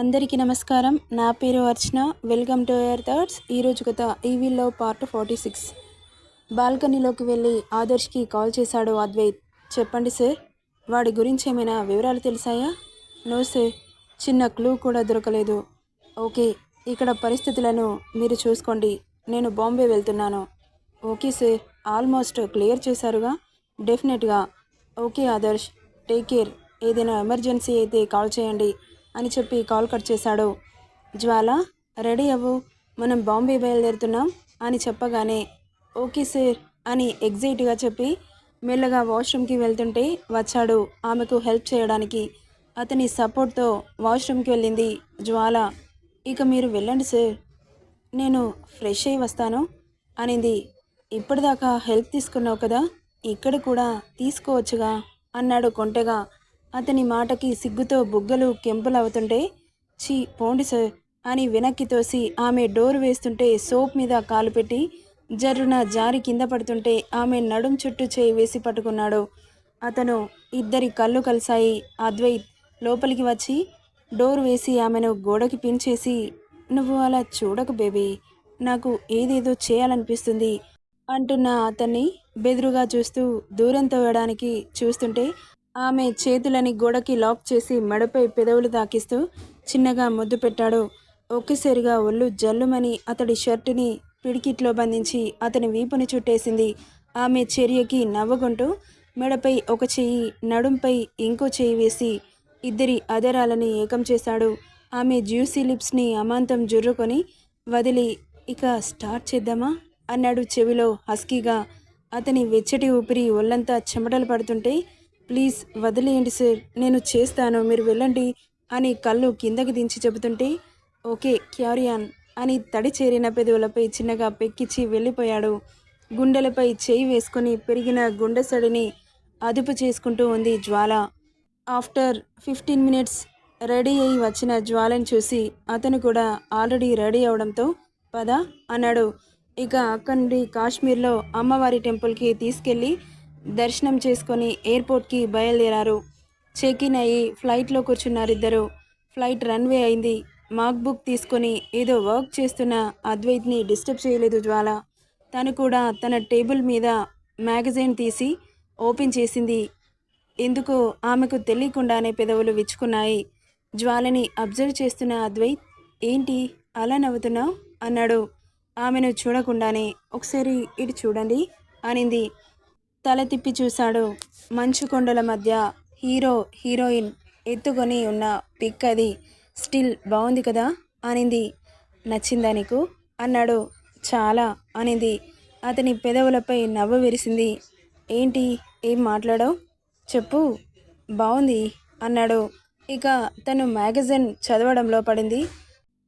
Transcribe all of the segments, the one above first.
అందరికీ నమస్కారం. నా పేరు Archana. Welcome to air thirds ఈరోజు కథ ఈవీలో పార్ట్ ఫార్టీ సిక్స్. బాల్కనీలోకి వెళ్ళి ఆదర్శ్కి కాల్ చేశాడు అద్వైత్. చెప్పండి సార్ వాడి గురించి ఏమైనా వివరాలు తెలిసాయా? నో సార్ చిన్న క్లూ కూడా దొరకలేదు. ఓకే ఇక్కడ పరిస్థితులను మీరు చూసుకోండి. నేను బాంబే వెళ్తున్నాను. ఓకే సార్ ఆల్మోస్ట్ క్లియర్ చేశారుగా? డెఫినెట్గా. Okay Adarsh take care. ఏదైనా ఎమర్జెన్సీ అయితే కాల్ చేయండి. అని చెప్పి కాల్ కట్ చేశాడు. జ్వాల రెడీ అవ్వు మనం బాంబే బయలుదేరుతున్నాం అని చెప్పగానే ఓకే సార్ అని ఎగ్జైట్గా చెప్పి మెల్లగా వాష్రూమ్కి వెళ్తుంటే వచ్చాడు ఆమెకు హెల్ప్ చేయడానికి. అతని సపోర్ట్తో వాష్రూమ్కి వెళ్ళింది జ్వాల. ఇక మీరు వెళ్ళండి సార్. నేను ఫ్రెష్ అయి వస్తాను అనింది. ఇప్పటిదాకా హెల్ప్ తీసుకున్నావు కదా ఇక్కడ కూడా తీసుకోవచ్చుగా అన్నాడు కొంటెగా. అతని మాటకి సిగ్గుతో బుగ్గలు కెంపులవుతుంటే చీ పోండి సార్ అని వెనక్కి తోసి ఆమె డోర్ వేస్తుంటే సోప్ మీద కాలు పెట్టి జర్రున జారి కింద పడుతుంటే ఆమె నడుం చుట్టూ చేయి వేసి పట్టుకున్నాడు. అతను ఇద్దరి కళ్ళు కలిశాయి. అద్వైత్ లోపలికి వచ్చి డోర్ వేసి ఆమెను గోడకి పించేసి నువ్వు అలా చూడకు బేబీ. నాకు ఏదేదో చేయాలనిపిస్తుంది అంటున్న అతన్ని బెదురుగా చూస్తూ దూరం తోయడానికి చూస్తుంటే ఆమె చేతులని గోడకి లాక్ చేసి మెడపై పెదవులు తాకిస్తూ చిన్నగా ముద్దు పెట్టాడు. ఒక్కసారిగా ఒళ్ళు జల్లుమని అతడి షర్టుని పిడికిట్లో బంధించి అతని వీపుని చుట్టేసింది. ఆమె చర్యకి నవ్వుకుంటూ మెడపై ఒక చెయ్యి నడుంపై ఇంకో చెయ్యి వేసి ఇద్దరి అదరాలని ఏకం చేశాడు. ఆమె జ్యూసీ లిప్స్ని అమాంతం జుర్రుకొని వదిలి ఇక స్టార్ట్ చేద్దామా? అన్నాడు చెవిలో హస్కీగా. అతని వెచ్చటి ఊపిరి ఒళ్ళంతా చెమటలు పడుతుంటే ప్లీజ్ వదిలేయండి సార్ నేను చేస్తాను మీరు వెళ్ళండి అని కళ్ళు కిందకి దించి చెబుతుంటే ఓకే క్యారియాన్ అని తడి చేరిన పెదవులపై చిన్నగా పెక్కిచ్చి వెళ్ళిపోయాడు. గుండెలపై చేయి వేసుకుని పెరిగిన గుండె సడిని అదుపు చేసుకుంటూ ఉంది Jwala. After fifteen minutes ready అయి వచ్చిన జ్వాలను చూసి అతను కూడా ఆల్రెడీ రెడీ అవడంతో పద అన్నాడు. ఇక అక్కడి నుండి కాశ్మీర్లో అమ్మవారి టెంపుల్కి తీసుకెళ్ళి దర్శనం చేసుకొని ఎయిర్పోర్ట్కి బయలుదేరారు. చెక్ ఇన్ అయ్యి ఫ్లైట్లో కూర్చున్నారు ఇద్దరు ఫ్లైట్ రన్వే అయింది. మాక్ బుక్ తీసుకొని ఏదో వర్క్ చేస్తున్న అద్వైత్ని డిస్టర్బ్ చేయలేదు జ్వాల. తను కూడా తన టేబుల్ మీద మ్యాగజైన్ తీసి ఓపెన్ చేసింది. ఎందుకో ఆమెకు తెలియకుండానే పెదవులు విచ్చుకున్నాయి. జ్వాలని అబ్జర్వ్ చేస్తున్న అద్వైత్ ఏంటి? అలా నవ్వుతున్నావు? అన్నాడు. ఆమెను చూడకుండానే. ఒకసారి ఇటు చూడండి అనింది. తల తిప్పి చూశాడు. మంచు కొండల మధ్య హీరో హీరోయిన్ ఎత్తుకొని ఉన్న పిక్ అది. స్టిల్ బాగుంది కదా? అనింది. నచ్చిందా నీకు? అన్నాడు. చాలా అనింది. అతని పెదవులపై నవ్వు విరిసింది. ఏంటి? ఏం మాట్లాడావు? చెప్పు. బాగుంది అన్నాడు. ఇక తను మ్యాగజైన్ చదవడంలో పడింది.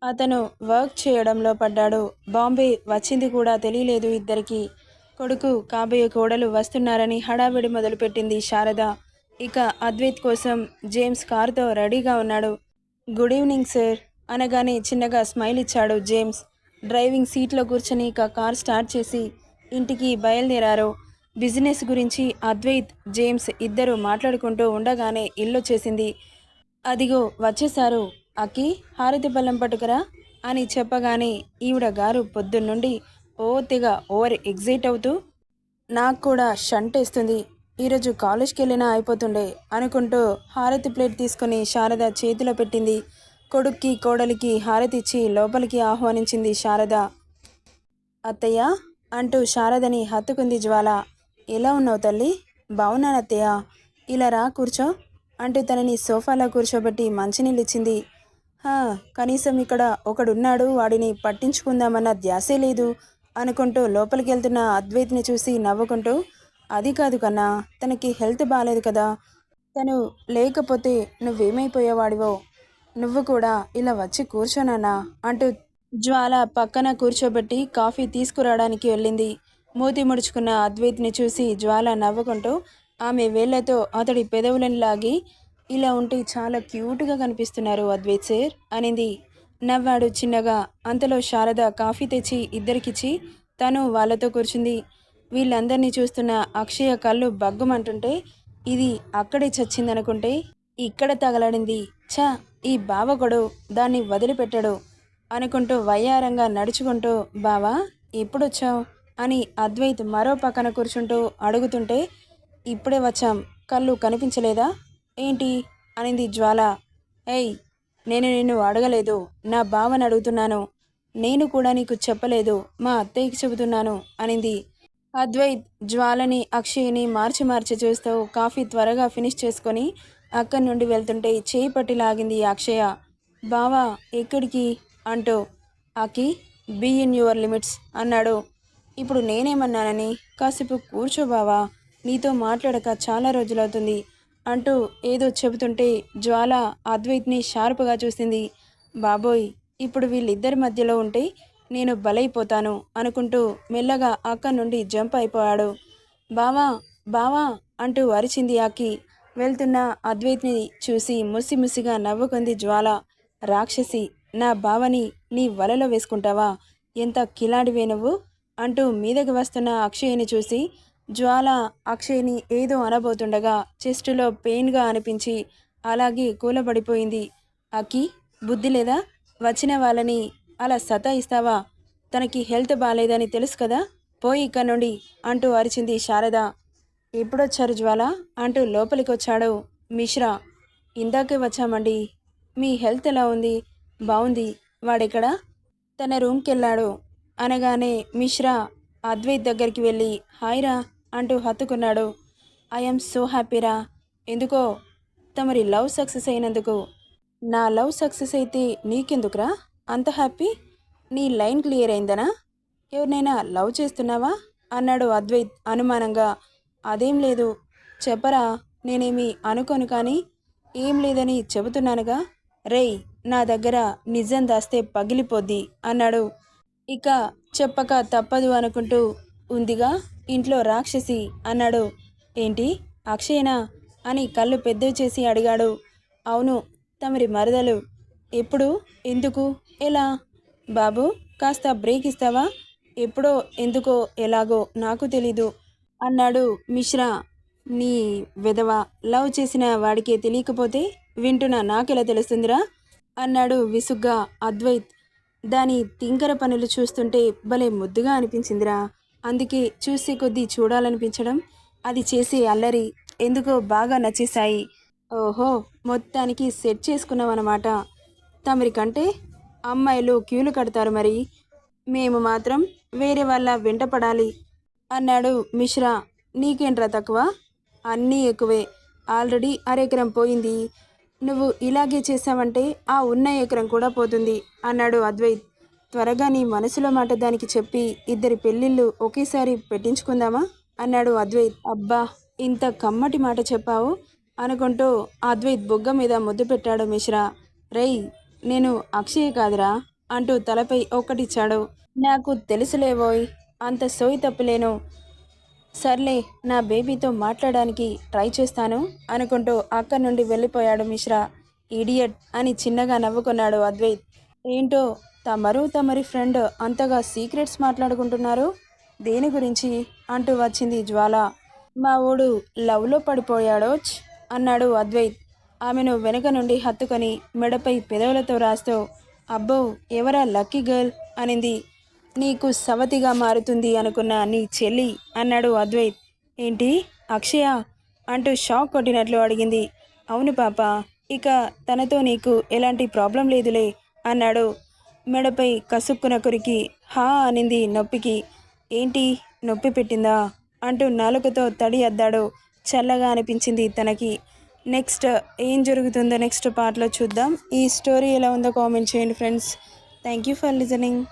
అతను వర్క్ చేయడంలో పడ్డాడు. బాంబే వచ్చింది కూడా తెలియలేదు ఇద్దరికి. కొడుకు కాబోయే కోడలు వస్తున్నారని హడావిడి మొదలుపెట్టింది శారద. ఇక అద్వైత్ కోసం జేమ్స్ కారుతో రెడీగా ఉన్నాడు. గుడ్ ఈవినింగ్ సార్ అనగానే చిన్నగా స్మైల్ ఇచ్చాడు జేమ్స్. డ్రైవింగ్ సీట్లో కూర్చొని ఇక కార్ స్టార్ట్ చేసి ఇంటికి బయలుదేరారు. బిజినెస్ గురించి అద్వైత్ జేమ్స్ ఇద్దరు మాట్లాడుకుంటూ ఉండగానే ఇల్లు చేసింది అదిగో వచ్చేశారు. అక్కి హారతి బల్లం పట్టుకురా అని చెప్పగానే ఈవిడ గారు పొద్దున్నుండి ఓ తెగ ఓవర్ ఎగ్జైట్ అవుతూ నాకు కూడా షంటేస్తుంది ఈరోజు కాలేజ్కి వెళ్ళినా అయిపోతుండే అనుకుంటూ హారతి ప్లేట్ తీసుకుని శారద చేతిలో పెట్టింది. కొడుక్కి కోడలికి హారతి ఇచ్చి లోపలికి ఆహ్వానించింది శారద. అత్తయ్య అంటూ శారదని హత్తుకుంది జ్వాల. ఎలా ఉన్నావు తల్లి? బాగున్నాను అత్తయ్య? ఇలా రా కూర్చో అంటూ తనని సోఫాలో కూర్చోబెట్టి మంచినీళ్ళు ఇచ్చింది కనీసం ఇక్కడ ఒకడున్నాడు వాడిని పట్టించుకుందామన్న ధ్యాసే లేదు. అనుకుంటూ లోపలికి వెళ్తున్న అద్వైత్ని చూసి నవ్వుకుంటూ అది కాదు కన్నా తనకి హెల్త్ బాగాలేదు కదా. తను లేకపోతే నువ్వేమైపోయేవాడివో? నువ్వు కూడా ఇలా వచ్చి కూర్చోనన్నా అంటూ జ్వాల పక్కన కూర్చోబెట్టి కాఫీ తీసుకురావడానికి వెళ్ళింది. మూతి ముడుచుకున్న అద్వైత్ని చూసి జ్వాల నవ్వుకుంటూ ఆమె వేళ్ళతో అతడి పెదవులను లాగి ఇలా ఉంటే చాలా క్యూట్గా కనిపిస్తున్నారు అద్వైత్ సేర్ అనింది. నవ్వాడు చిన్నగా. అంతలో శారద కాఫీ తెచ్చి ఇద్దరికిచ్చి తను వాళ్ళతో కూర్చుంది. వీళ్ళందరినీ చూస్తున్న అక్షయ కళ్ళు బగ్గుమంటుంటే ఇది అక్కడే చచ్చిందనుకుంటే ఇక్కడ తగలడింది. ఛ ఈ బావగొడు దాన్ని వదిలిపెట్టాడు అనుకుంటూ వయ్యారంగా నడుచుకుంటూ బావా ఎప్పుడొచ్చావు? అని అద్వైత్ మరో పక్కన కూర్చుంటూ అడుగుతుంటే ఇప్పుడే వచ్చాం. కళ్ళు కనిపించలేదా? ఏంటి? అనింది జ్వాల. ఏయ్ నేను నిన్ను అడగలేదు నా బావని అడుగుతున్నాను. నేను కూడా నీకు చెప్పలేదు మా అత్తయ్యకి చెబుతున్నాను అనింది. అద్వైత్ జ్వాలని అక్షయ్ని మార్చి మార్చి చూస్తూ కాఫీ త్వరగా ఫినిష్ చేసుకొని అక్కడి నుండి వెళ్తుంటే చేయి పట్టి లాగింది అక్షయ. బావా ఎక్కడికి? అంటూ. అకి బీ ఇన్ యువర్ లిమిట్స్ అన్నాడు. ఇప్పుడు నేనేమన్నానని? కాసేపు కూర్చో బావా నీతో మాట్లాడక చాలా రోజులవుతుంది. అంటూ ఏదో చెబుతుంటే జ్వాల అద్వైత్ని షార్ప్గా చూసింది. బాబోయ్ ఇప్పుడు వీళ్ళిద్దరి మధ్యలో ఉంటే నేను బలైపోతాను అనుకుంటూ మెల్లగా అక్క నుండి జంప్ అయిపోయాడు. బావా బావా అంటూ అరిచింది ఆకి వెళ్తున్న అద్వైత్ని చూసి ముసిముసిగా నవ్వుకుంది జ్వాల. రాక్షసి నా బావని నీ వలలో వేసుకుంటావా? ఎంత కిలాడివే నువ్వు? అంటూ మీదకి వస్తున్న అక్షయ్ని చూసి జ్వాల అక్షయ్ని ఏదో అనబోతుండగా చెస్టులో పెయిన్గా అనిపించి అలాగే కూలబడిపోయింది. అక్కి బుద్ధి లేదా? వచ్చిన వాళ్ళని అలా సతాయిస్తావా? తనకి హెల్త్ బాగాలేదని తెలుసు కదా? పోయి ఇక్కడ నుండి అంటూ అరిచింది శారద. ఎప్పుడొచ్చారు జ్వాల? అంటూ లోపలికి వచ్చాడు మిశ్రా. ఇందాకే వచ్చామండి. మీ హెల్త్ ఎలా ఉంది? బాగుంది వాడెక్కడా? తన రూమ్కి వెళ్ళాడు అనగానే మిశ్రా అద్వైత్ దగ్గరికి వెళ్ళి హాయ్రా అంటూ హత్తుకున్నాడు. ఐఎమ్ సో హ్యాపీరా. ఎందుకో? తమరి లవ్ సక్సెస్ అయినందుకు. నా లవ్ సక్సెస్ అయితే నీకెందుకురా? అంత హ్యాపీ? నీ లైన్ క్లియర్ అయిందనా? ఎవరినైనా లవ్ చేస్తున్నావా? అన్నాడు అద్వైత్ అనుమానంగా. అదేం లేదు. చెప్పరా. నేనేమి అనుకోను కానీ ఏం లేదని చెబుతున్నానుగా. రేయ్ నా దగ్గర నిజం దాస్తే పగిలిపోద్ది అన్నాడు. ఇక చెప్పక తప్పదు అనుకుంటూ ఉందిగా ఇంట్లో రాక్షసి అన్నాడు. ఏంటి? అక్షయనా? అని కళ్ళు పెద్దవి చేసి అడిగాడు. అవును తమరి మరదలు. ఎప్పుడు? ఎందుకు? ఎలా? బాబు కాస్త బ్రేక్ ఇస్తావా? ఎప్పుడో ఎందుకో ఎలాగో నాకు తెలీదు అన్నాడు మిశ్రా. నీ విధవ లవ్ చేసిన వాడికే తెలియకపోతే వింటున్న నాకెలా తెలుస్తుందిరా? అన్నాడు విసుగ్గా అద్వైత్. దాని తింకర పనులు చూస్తుంటే భలే ముద్దుగా అనిపించిందిరా. అందుకే చూసే కొద్దీ చూడాలనిపించడం అది చేసే అల్లరి ఎందుకో బాగా నచ్చేశాయి. ఓహో మొత్తానికి సెట్ చేసుకున్నామన్నమాట. తమరికంటే అమ్మాయిలు క్యూలు కడతారు మరి. మేము మాత్రం వేరే వాళ్ళ వెంట పడాలి. అన్నాడు మిశ్రా. నీకేంట్రా తక్కువ? అన్నీ ఎక్కువే. ఆల్రెడీ అరెకరం పోయింది. నువ్వు ఇలాగే చేసావంటే ఆ ఉన్న ఎకరం కూడా పోతుంది అన్నాడు అద్వైత్. త్వరగా నీ మనసులో మాట దానికి చెప్పి ఇద్దరి పెళ్ళిళ్ళు ఒకేసారి పెట్టించుకుందామా? అన్నాడు అద్వైత్. అబ్బా ఇంత కమ్మటి మాట చెప్పావు అనుకుంటూ అద్వైత్ బొగ్గ మీద ముద్దు పెట్టాడు మిశ్రా. రేయ్ నేను అక్షయ్ కాదురా అంటూ తలపై ఒక్కటిచ్చాడు నాకు తెలుసులేవోయ్ అంత సోయి తప్పులేను. సర్లే నా బేబీతో మాట్లాడడానికి ట్రై చేస్తాను అనుకుంటూ అక్కడి నుండి వెళ్ళిపోయాడు మిశ్రా. ఇడియట్ అని చిన్నగా నవ్వుకున్నాడు అద్వైత్. ఏంటో తమరు తమరి ఫ్రెండ్ అంతగా సీక్రెట్స్ మాట్లాడుకుంటున్నారు? దేని గురించి? అంటూ వచ్చింది జ్వాల. మా ఊడు లవ్లో పడిపోయాడోచ్ అన్నాడు అద్వైత్. ఆమెను వెనుక నుండి హత్తుకొని మెడపై పెదవులతో రాస్తూ అబ్బో ఎవరా లక్కీ గర్ల్? అనింది. నీకు సవతిగా మారుతుంది అనుకున్న నీ చెల్లి అన్నాడు అద్వైత్. ఏంటి? అక్షయ? అంటూ షాక్ కొట్టినట్లు అడిగింది. అవును పాప ఇక తనతో నీకు ఎలాంటి ప్రాబ్లం లేదులే. అన్నాడు. మెడపై కసుక్కున కురికి హా అనింది నొప్పికి. ఏంటి? నొప్పి పెట్టిందా? అంటూ నాలుకతో తడి అద్దాడు. చల్లగా అనిపించింది తనకి. నెక్స్ట్ ఏం జరుగుతుందో నెక్స్ట్ పార్ట్లో చూద్దాం. ఈ స్టోరీ ఎలా ఉందో కామెంట్ చేయండి friends. Thank you for listening.